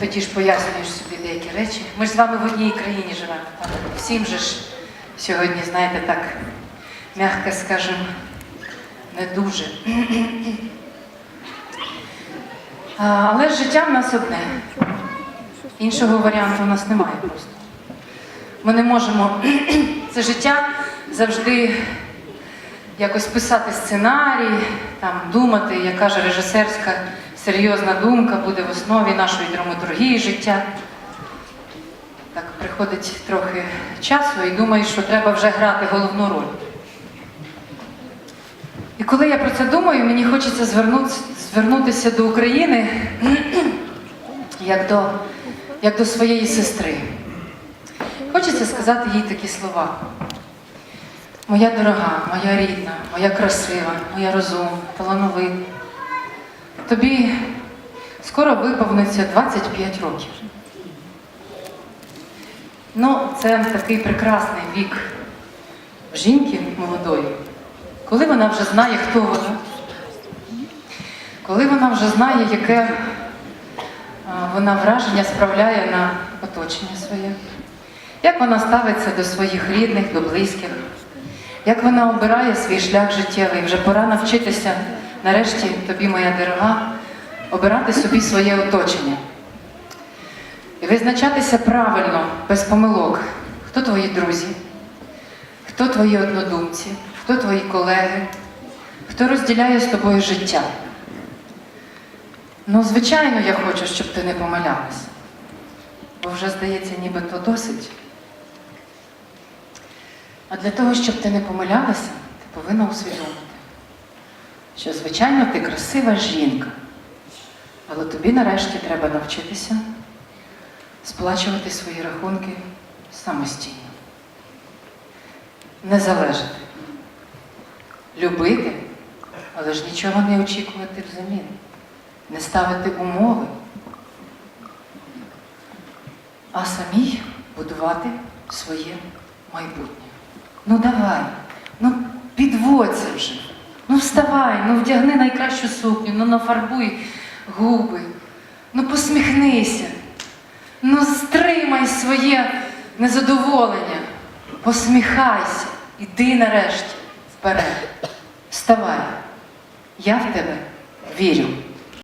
Тоді ж пояснюєш собі деякі речі. Ми ж з вами в одній країні живемо. Всім же ж сьогодні, знаєте, так, м'яко скажемо, не дуже. Але життя в нас одне. Іншого варіанту у нас немає просто. Ми не можемо це життя завжди якось писати сценарій, там, думати, яка ж режисерська серйозна думка буде в основі нашої драматургії життя. Так приходить трохи часу і думаєш, що треба вже грати головну роль. І коли я про це думаю, мені хочеться звернутися до України як до, як до своєї сестри. Хочеться сказати їй такі слова. Моя дорога, моя рідна, моя красива, моя розумна, талановита. Тобі скоро виповниться 25 років. Ну, це такий прекрасний вік жінки молодої, коли вона вже знає, хто вона, коли вона вже знає, яке вона враження справляє на оточення своє, як вона ставиться до своїх рідних, до близьких, як вона обирає свій шлях життєвий, вже пора навчитися, нарешті, тобі, моя дорога, обирати собі своє оточення. І визначатися правильно, без помилок, хто твої друзі, хто твої однодумці, хто твої колеги, хто розділяє з тобою життя. Ну, звичайно, я хочу, щоб ти не помилялась, бо вже здається, нібито досить. А для того, щоб ти не помилялася, ти повинна усвідомити, що, звичайно, ти красива жінка, але тобі нарешті треба навчитися сплачувати свої рахунки самостійно. Не залежати. Любити, але ж нічого не очікувати взамін. Не ставити умови, а самій будувати своє майбутнє. Ну давай, ну підводься вже. Ну вставай, ну вдягни найкращу сукню, ну нафарбуй губи, ну посміхнися. Ну, стримай своє незадоволення, посміхайся, іди нарешті вперед. Вставай. Я в тебе вірю.